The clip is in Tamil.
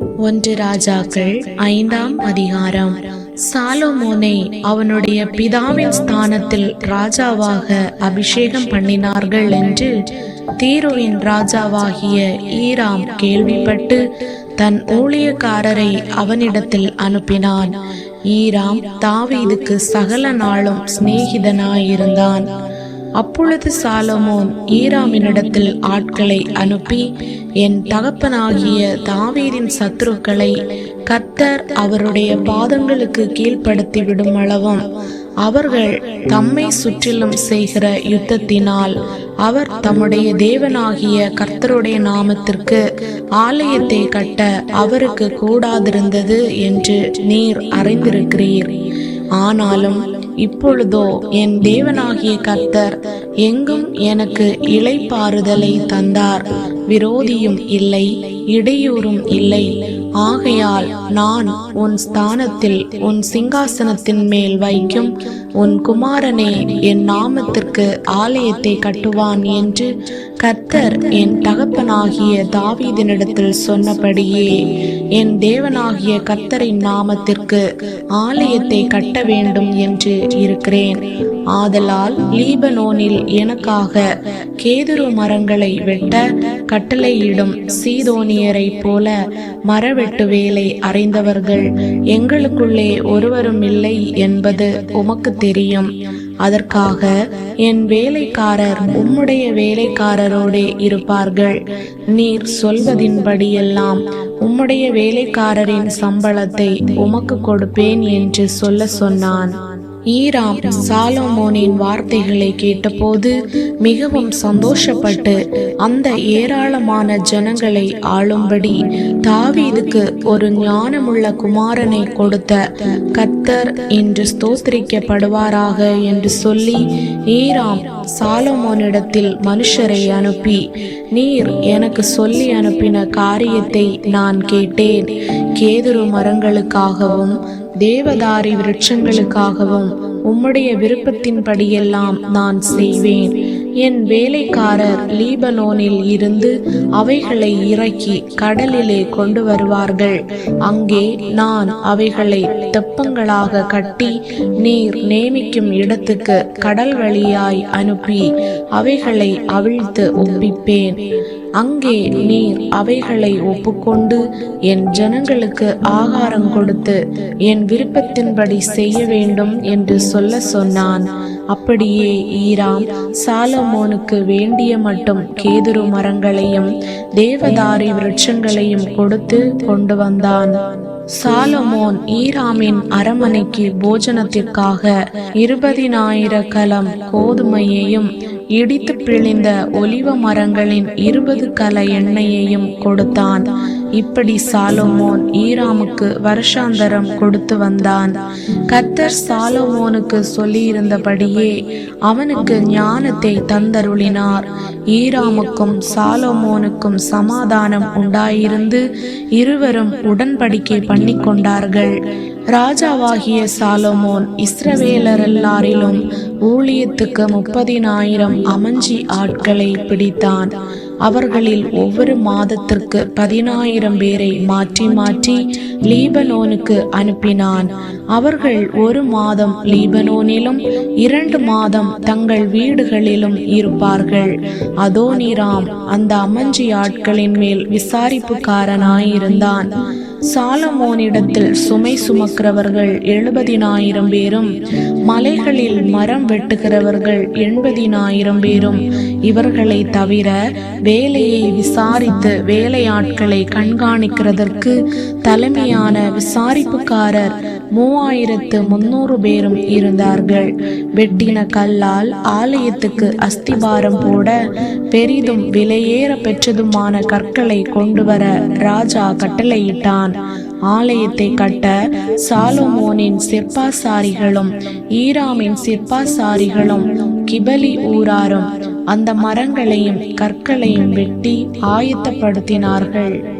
ஒன்று ராஜாக்கள் ஐந்தாம் அதிகாரம். சாலோமோனை அவனுடைய பிதாவின் ஸ்தானத்தில் ராஜாவாக அபிஷேகம் பண்ணினார்கள் என்று தீருவின் ராஜாவாகிய ஈராம் கேள்விப்பட்டு தன் ஊழியக்காரரை அவனிடத்தில் அனுப்பினான். ஈராம் தாவீதுக்கு சகல நாளும் சிநேகிதனாயிருந்தான். அப்பொழுது சாலமோன் ஈராமினிடத்தில் ஆட்களை அனுப்பி என் தகப்பனாகிய தாவீரின் சத்துருக்களை கத்தர் அவருடைய பாதங்களுக்கு கீழ்ப்படுத்தி விடும் அளவும். அவர்கள் தம்மை சுற்றிலும் செய்கிற யுத்தத்தினால் அவர் தம்முடைய தேவனாகிய கர்த்தருடைய நாமத்திற்கு ஆலயத்தை கட்ட அவருக்கு கூடாதிருந்தது என்று நீர் அறிந்திருக்கிறீர். ஆனாலும் இப்பொழுதோ என் தேவனாகிய கர்த்தர் எங்கும் எனக்கு இலைப்பாறுதலை தந்தார். விரோதியும் இல்லை இடையூறும் இல்லை. ஆகையால் நான் உன் ஸ்தானத்தில் உன் சிங்காசனத்தின் மேல் வைக்கும் உன் குமாரனே என் நாமத்திற்கு ஆலயத்தை கட்டுவான் என்று கர்த்தர் என் தகப்பனாகிய தாவீதினிடத்தில் சொன்னபடியே என் தேவனாகிய கர்த்தரின் நாமத்திற்கு ஆலயத்தை கட்ட வேண்டும் என்று இருக்கிறேன். ஆதலால் லீபனோனில் எனக்காக கேதுரு மரங்களை வெட்ட கட்டளையிடும் சீதோனியரை போல மரவெட்டு வேலை அறிந்தவர்கள் எங்களுக்குள்ளே ஒருவரும் இல்லை என்பது உமக்கு தெரியும். அதற்காக என் வேலைக்காரர் உம்முடைய வேலைக்காரரோடே இருப்பார்கள். நீர் சொல்வதின்படியெல்லாம் உம்முடைய வேலைக்காரரின் சம்பளத்தை உமக்கு கொடுப்பேன் என்று சொல்ல சொன்னான். ஈராம் சாலோமோனின் வார்த்தைகளை கேட்டபோது மிகவும் சந்தோஷப்பட்டு அந்த ஏராளமான ஜனங்களை ஆளும்படி தாவீதுக்கு ஒரு ஞானமுள்ள குமாரனை கொடுத்த கத்தர் என்று ஸ்தோத்திரிக்கப்படுவாராக என்று சொல்லி ஈராம் சாலோமோனிடத்தில் மனுஷரை அனுப்பி நீர் எனக்கு சொல்லி அனுப்பின காரியத்தை நான் கேட்டேன். கேதுரு மரங்களுக்காகவும் தேவதாரி விருட்சங்களுக்காகவும் உம்முடைய விருப்பத்தின்படியெல்லாம் நான் செய்வேன். என் வேலைக்காரர் லீபனோனில் இருந்து அவைகளை இறக்கி கடலிலே கொண்டு வருவார்கள். அங்கே நான் அவைகளை தெப்பங்களாக கட்டி நீர் நேமிக்கும் இடத்துக்கு கடல் வழியாய் அனுப்பி அவைகளை அவிழ்த்து ஒப்பிப்பேன். அங்கே நீர் அவைகளை ஒப்புக்கொண்டு என் ஜனங்களுக்கு ஆகாரம் கொடுத்து என் விருப்பத்தின்படி செய்ய வேண்டும் என்று சொல்ல சொன்னான். அப்படியே ஈராம் சாலமோனுக்கு வேண்டிய மட்டும் கேதுரு மரங்களையும் தேவதாரி விருட்சங்களையும் கொடுத்து கொண்டு வந்தான். சாலமோன் ஈராமின் அரமனைக்கு போஜனத்திற்காக இருபதினாயிர கலம் கோதுமையையும் இடித்து பிழிந்த ஒலிவ மரங்களின் இருபது கல எண்ணெயையும் கொடுத்தான். இப்படி சாலோமோன் ஈராமுக்கு வருஷாந்தரம் கொடுத்து வந்தான். கத்தர் சாலோமோனுக்கு சொல்லியிருந்தபடியே அவனுக்கு ஞானத்தை தந்தருளினார். ஈராமுக்கும் சாலோமோனுக்கும் சமாதானம் உண்டாயிருந்து இருவரும் உடன்படிக்கை பண்ணி கொண்டார்கள் ராஜாவாகிய சாலோமோன் இஸ்ரவேலர் எல்லாரிலும் ஊழியத்துக்கு முப்பதினாயிரம் அமஞ்சி ஆட்களை பிடித்தான். அவர்களில் ஒவ்வொரு மாதத்திற்கு பதினாயிரம் பேரை மாற்றி மாற்றி லீபனோனுக்கு அனுப்பினான். அவர்கள் ஒரு மாதம் லீபனோனிலும் இரண்டு மாதம் தங்கள் வீடுகளிலும் இருப்பார்கள். அதோனிராம் அந்த அமஞ்சி ஆட்களின் மேல் விசாரிப்புக்காரனாயிருந்தான். சாலமோனிடத்தில் சுமை சுமக்கிறவர்கள் எழுபதினாயிரம் பேரும் மலைகளில் மரம் வெட்டுகிறவர்கள் எண்பதினாயிரம் பேரும் இவர்களை தவிர வேலையை விசாரித்து வேலையாட்களை கண்காணிக்கிறதற்கு தலைமையான விசாரிப்புக்காரர் மூவாயிரத்து முன்னூறு பேரும் இருந்தார்கள். வெட்டின கல்லால் ஆலயத்துக்கு அஸ்திபாரம் போட பெரிதும் விலையேற பெற்றதுமான கற்களை கொண்டு வர ராஜா கட்டளையிட்டான். ஆலயத்தை கட்ட சாலோமோனின் சிற்பாசாரிகளும் ஈராமின் சிற்பாசாரிகளும் கிபலி ஊராரும் அந்த மரங்களையும் கற்களையும் வெட்டி ஆயத்தப்படுத்தினார்கள்.